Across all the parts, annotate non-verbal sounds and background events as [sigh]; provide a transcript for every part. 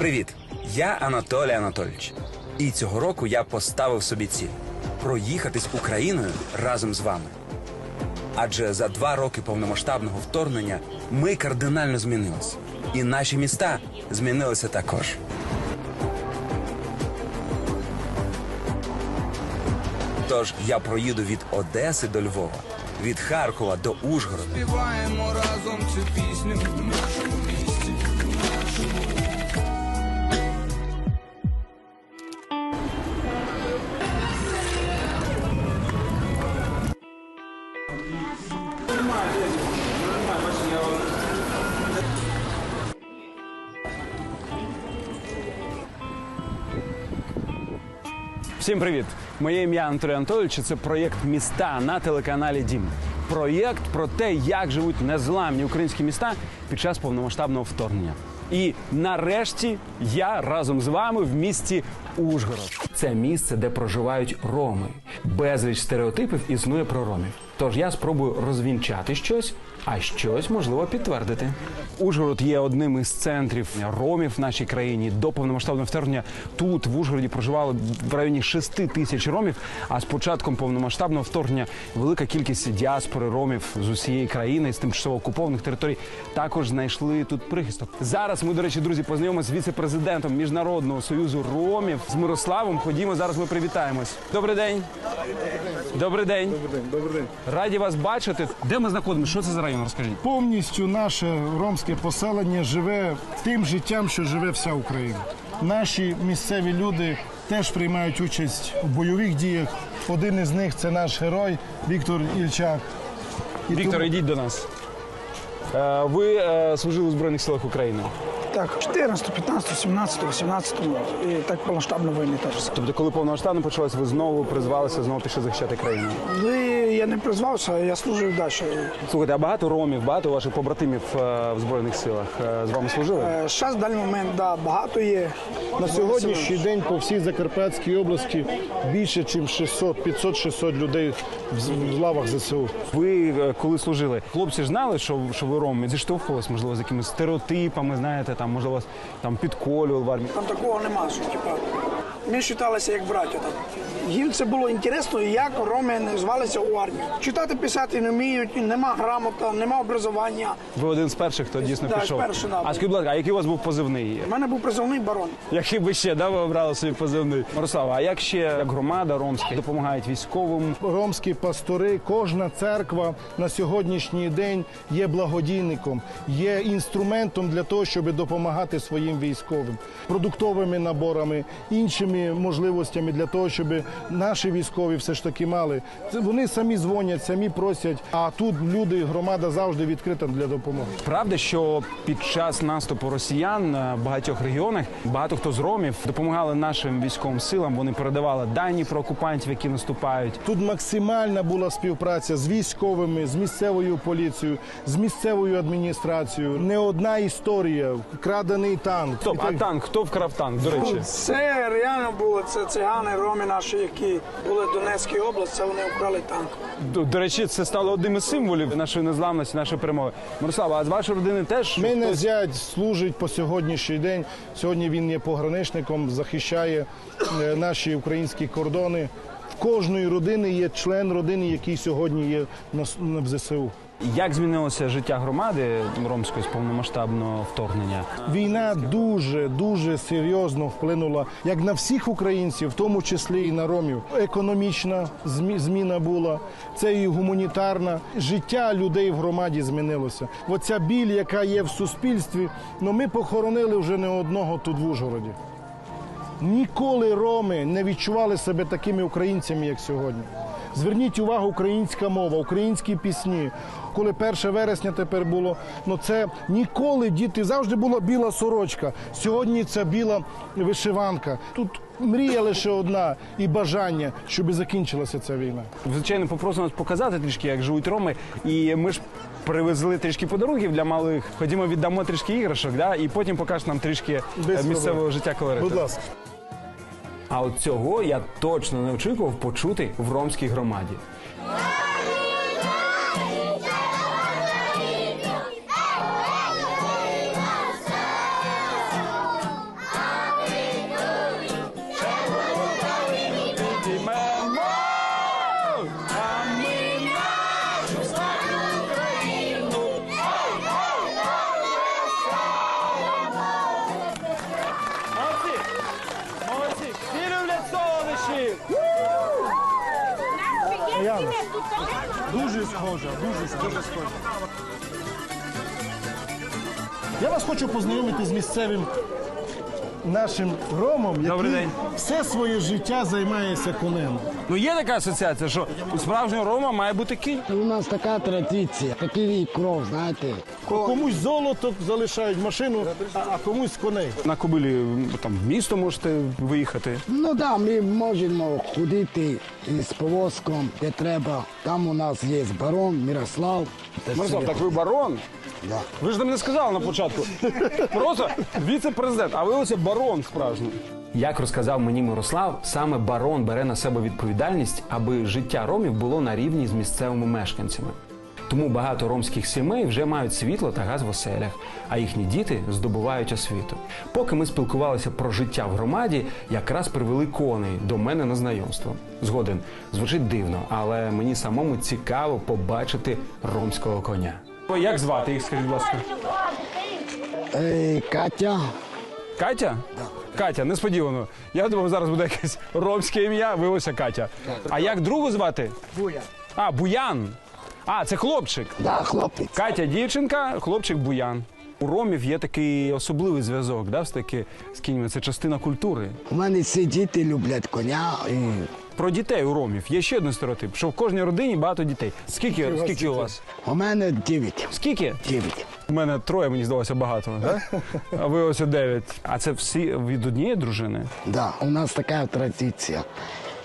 Привіт! Я Анатолій Анатолійович. І цього року я поставив собі ціль проїхатись Україною разом з вами. Адже за два роки повномасштабного вторгнення ми кардинально змінилися. І наші міста змінилися також. Тож я проїду від Одеси до Львова, від Харкова до Ужгорода. Співаємо разом цю пісню Всім привіт! Моє ім'я Анатолій Анатолійович. Це проєкт міста на телеканалі Дім. Проєкт про те, як живуть незламні українські міста під час повномасштабного вторгнення. І нарешті я разом з вами в місті Ужгород. Це місце, де проживають роми. Безліч стереотипів існує про ромів. Тож я спробую розвінчати щось, а щось можливо підтвердити. Ужгород є одним із центрів ромів в нашій країні. До повномасштабного вторгнення тут в Ужгороді проживало в районі 6 тисяч ромів. А з початком повномасштабного вторгнення велика кількість діаспори ромів з усієї країни з тимчасово окупованих територій також знайшли тут прихисток. Зараз ми, до речі, друзі, познайомимося з віце-президентом міжнародного союзу ромів з Мирославом. Ходімо зараз. Ми привітаємось. Добрий день. Добрий день. Добрий день. Раді вас бачити. Де ми знаходимося? Що це за район? Розкажіть. Повністю наше ромське поселення живе тим життям, що живе вся Україна. Наші місцеві люди теж приймають участь у бойових діях. Один із них це наш герой Віктор Ільчак. І Віктор, тому- йдіть до нас. Е, Ви е, служили у Збройних силах України. Так, 14, 15, 17, 18 і так повноштабна війна теж. Тобто, коли повномасштабно почалось, ви знову призвалися, знову пішли захищати країну. Ну, я не призвався, я служив далі. Слухайте, а багато ромів, багато ваших побратимів е, в Збройних силах е, з вами служили? Зараз в даний момент да, багато є. На сьогоднішній день по всій Закарпатській області більше, ніж 600, 500-600 людей в в лавах ЗСУ. Ви е, коли служили, хлопці ж знали, що, що ви роми, зіштовхувалися, можливо, з якимись стереотипами, знаєте, там, можливо, вас там підколювали в армії. Там такого нема, що типа. Ми вважалися як браття. Так. Їм це було інтересно, як роми звалися у армію. Читати, писати не вміють, нема грамота, нема образування. Ви один з перших, хто дійсно Так, пішов. перший, да. А скажіть, будь ласка, а який у вас був позивний? У мене був призовний барон. Який би ще да, ви обрали собі позивний? Мирослава, а як ще як громада ромська допомагають військовим? Ромські пастори, кожна церква на сьогоднішній день є благодійником, є інструментом для того, щоб допомагати своїм військовим, продуктовими наборами, іншими можливостями для того, щоб наші військові все ж таки мали. Це Вони самі дзвонять, самі просять. А тут люди, громада завжди відкрита для допомоги. Правда, що під час наступу росіян на багатьох регіонах багато хто з ромів допомагали нашим військовим силам. Вони передавали дані про окупантів, які наступають. Тут максимальна була співпраця з військовими, з місцевою поліцією, з місцевою адміністрацією. Не одна історія, крадений танк. Стоп, а танк? Хто вкрав танк? До речі, Це реально було. Це цигани, роми наші, які були в Донецькій області, це вони вкрали танк. до, до речі, це стало одним із символів нашої незламності, нашої перемоги. Мирослава, а з вашої родини теж Мене хтось- зять служить по сьогоднішній день. Сьогодні він є пограничником, захищає е, наші українські кордони. В кожної родини є член родини, який сьогодні є на на- в ЗСУ. Як змінилося життя громади ромської з повномасштабного вторгнення? Війна дуже дуже серйозно вплинула як на всіх українців, в тому числі і на ромів. Економічна зміна була, це і гуманітарна. Життя людей в громаді змінилося. Оця біль, яка є в суспільстві, ну ми похоронили вже не одного тут в Ужгороді. Ніколи роми не відчували себе такими українцями, як сьогодні. Зверніть увагу, українська мова, українські пісні. Коли 1 вересня тепер було, ну це ніколи діти завжди була біла сорочка. Сьогодні це біла вишиванка. Тут мрія лише одна і бажання, щоб закінчилася ця війна. Звичайно, попросимо нас показати трішки, як живуть роми. І ми ж привезли трішки подарунків для малих. Ходімо, віддамо трішки іграшок, да? і потім покажеш нам трішки Без е, місцевого проблем. життя колориту. Будь ласка. А от цього я точно не очікував почути в ромській громаді. Наші! Дуже схожа, дуже схожа. Я вас хочу познайомити з місцевим нашим ромом, який Добрий день. все своє життя займається конем. Ну є така асоціація, що у справжнього рома має бути кінь. У нас така традиція, такий кров, знаєте. Комусь золото залишають машину, а, а комусь коней. На кобилі там в місто можете виїхати. Ну да, ми можемо ходити з повозком, де треба. Там у нас є барон, Мирослав. Мирослав, так ви барон? Да. Ви ж нам не сказали на початку. Просто віце-президент, а ви оце барон справжній. Як розказав мені Мирослав, саме барон бере на себе відповідальність, аби життя ромів було на рівні з місцевими мешканцями. Тому багато ромських сімей вже мають світло та газ в оселях, а їхні діти здобувають освіту. Поки ми спілкувалися про життя в громаді, якраз привели коней до мене на знайомство. Згоден звучить дивно, але мені самому цікаво побачити ромського коня. Як звати їх, скажіть, будь ласка? Е, Катя, Катя? Катя, несподівано. Я думав, зараз буде якесь ромське ім'я, виявилося Катя. А як другу звати? Буя. А, Буян. А, це хлопчик. Да, хлопець. Катя дівчинка, хлопчик Буян. У ромів є такий особливий зв'язок, да, з таки з кіньми. Це частина культури. У мене всі діти люблять коня. І Про дітей у ромів є ще один стереотип, що в кожній родині багато дітей. Скільки, у вас скільки у вас? у мене дев'ять. Скільки? Дев'ять. У мене троє, мені здалося багато, да? [laughs] а ви ось дев'ять. А це всі від однієї дружини? Да, у нас така традиція.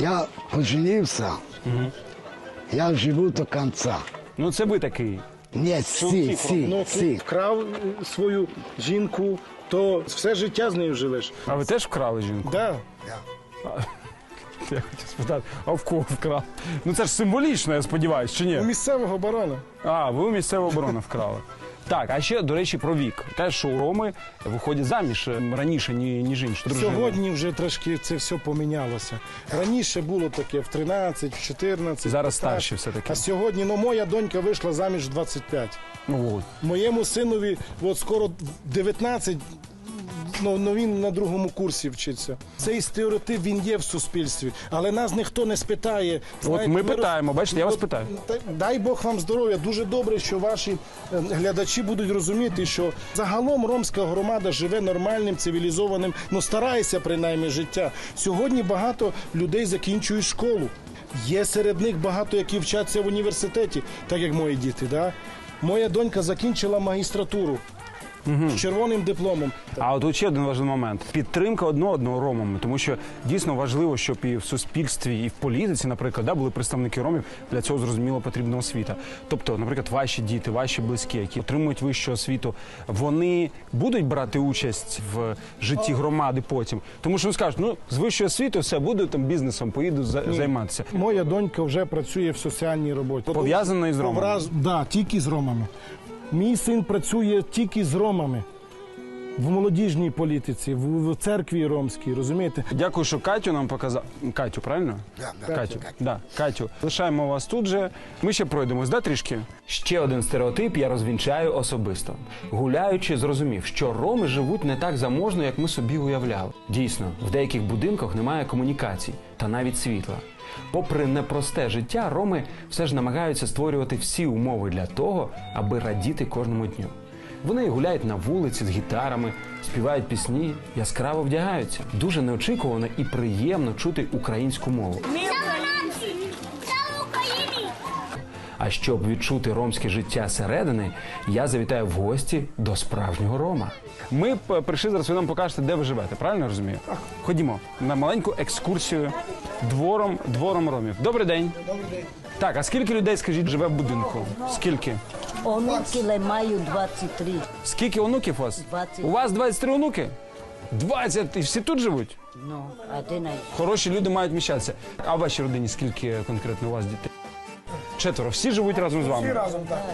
Я поженився, я живу до кінця. Ну це ви такий. Ні, всі, всі, ну, всі. вкрав е, свою жінку, то все життя з нею живеш. А ви теж вкрали жінку? Да. [laughs] Я хотів спитати, а в кого вкрав? Ну це ж символічно, я сподіваюся, чи ні? У місцевого барона. А, ви у місцеву оборону вкрали. Так, а ще, до речі, про вік. Те, що у Роми виходять заміж е, раніше, ні- ніж інші дружини. Сьогодні вже трошки це все помінялося. Раніше було таке в 13, в 14. Зараз 15. старші все-таки. А сьогодні, ну моя донька вийшла заміж в 25. Ну, от. Моєму синові от скоро 19, ну, ну він на другому курсі вчиться. Цей стереотип він є в суспільстві, але нас ніхто не спитає. От ми питаємо, бачите, я вас питаю. та- Дай Бог вам здоров'я. Дуже добре, що ваші е, глядачі будуть розуміти, що загалом ромська громада живе нормальним, цивілізованим, ну старається принаймні життя. Сьогодні багато людей закінчують школу. Є серед них багато, які вчаться в університеті, так як мої діти. Да? Моя донька закінчила магістратуру з червоним дипломом. А от тут ще один важливий момент: підтримка одного одного ромами, тому що дійсно важливо, щоб і в суспільстві, і в політиці, наприклад, да, були представники ромів. Для цього зрозуміло потрібна освіта. Тобто, наприклад, ваші діти, ваші близькі, які отримують вищу освіту, вони будуть брати участь в житті громади потім. Тому що вони скажуть, ну з вищою освітою все буду там бізнесом, поїду за- займатися. Моя донька вже працює в соціальній роботі. Пов'язана із ромами? Повраз... Да, тільки з ромами. Мій син працює тільки з ромами в молодіжній політиці, в, в церкві ромській, розумієте? Дякую, що Катю нам показав. Катю, правильно? Катю. Да, Катю. Лишаємо вас тут же. Ми ще пройдемось, да, трішки? Ще один стереотип я розвінчаю особисто. Гуляючи, зрозумів, що роми живуть не так заможно, як ми собі уявляли. Дійсно, в деяких будинках немає комунікацій та навіть світла. Попри непросте життя, роми все ж намагаються створювати всі умови для того, аби радіти кожному дню. Вони гуляють на вулиці з гітарами, співають пісні, яскраво вдягаються. Дуже неочікувано і приємно чути українську мову. А щоб відчути ромське життя зсередини, я завітаю в гості до справжнього рома. Ми прийшли зараз. Ви нам покажете, де ви живете. Правильно я розумію? Ходімо на маленьку екскурсію двором, двором ромів. Добрий день. Добрий день. Так, а скільки людей, скажіть, живе в будинку? Скільки? Онуки маю 23. Скільки онуків у вас? 20. У вас 23 онуки? 20? І всі тут живуть? Ну, один Хороші люди мають міщатися. А в вашій родині скільки конкретно у вас дітей? Четверо. Всі живуть разом з вами. разом так.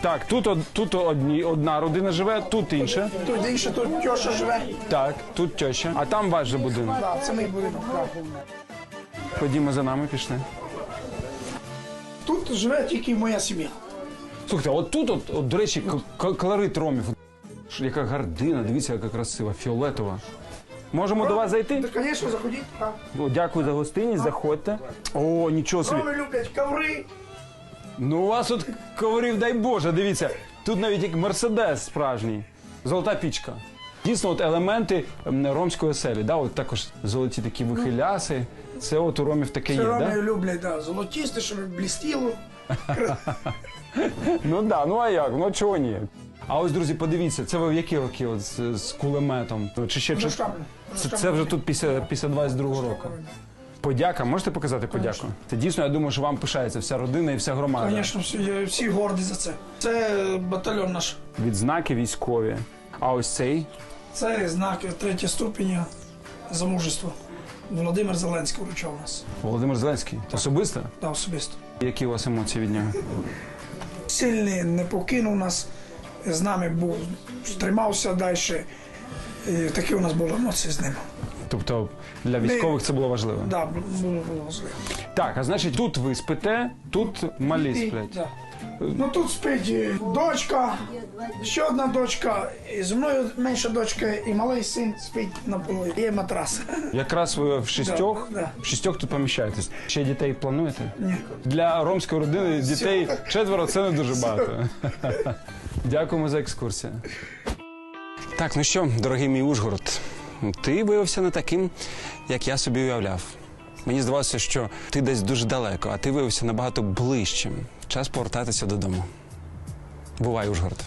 Так, тут, од- тут одні, одна родина живе, тут інша. Тут інше, тут тьоша живе. Так, тут теща. А там ваш же будинок. Так, це мій будинок. так. Ходімо за нами, пішли. Тут живе тільки моя сім'я. Слухайте, от тут, от, от, до речі, к- колорит ромів. Яка гардина, дивіться, яка красива, фіолетова. Можемо до вас зайти? Так, Звісно, заходіть. Так. О, дякую за гостинність, заходьте. О, нічого собі. Роми люблять коври. Ну, у вас тут коврів, дай Боже, дивіться. Тут навіть як мерседес справжній. Золота пічка. Дійсно, от елементи м, ромської оселі. Да? От також золоті такі вихиляси. Це от у ромів таке є, Це роми да? люблять, да, золотісте, щоб блістіло. [laughs] Ну да, ну а як? Ну чого ні? А ось, друзі, подивіться, це ви в які роки от, з, з кулеметом? Чи ще Вже чи- це, це вже тут після, після 22-го року. Подяка, можете показати подяку? Це дійсно, я думаю, що вам пишається вся родина і вся громада. Звісно, всі, всі горді за це. Це батальйон наш. Відзнаки військові. А ось цей Це знак третього ступеня за мужество. Володимир Зеленський вручав нас. Володимир Зеленський. Особисто? Да, особисто. Які у вас емоції від нього? Сильний не покинув нас, з нами був, тримався далі. І такі у нас були емоції з ним. Тобто для військових це було важливо. Да, було, було важливо. Так, а значить, тут ви спите, тут малі сплять. Да. Ну тут спить дочка, ще одна дочка, і зі мною менша дочка і малий син спить на полу. Є матрас. Якраз ви в шістьох, Да, да. в шістьох тут поміщаєтесь. Ще дітей плануєте? Ні. Для ромської родини дітей четверо це не дуже багато. [laughs] Дякуємо за екскурсію. Так, ну що, дорогий мій Ужгород, ти виявився не таким, як я собі уявляв. Мені здавалося, що ти десь дуже далеко, а ти виявився набагато ближчим. Час повертатися додому. Бувай, Ужгород.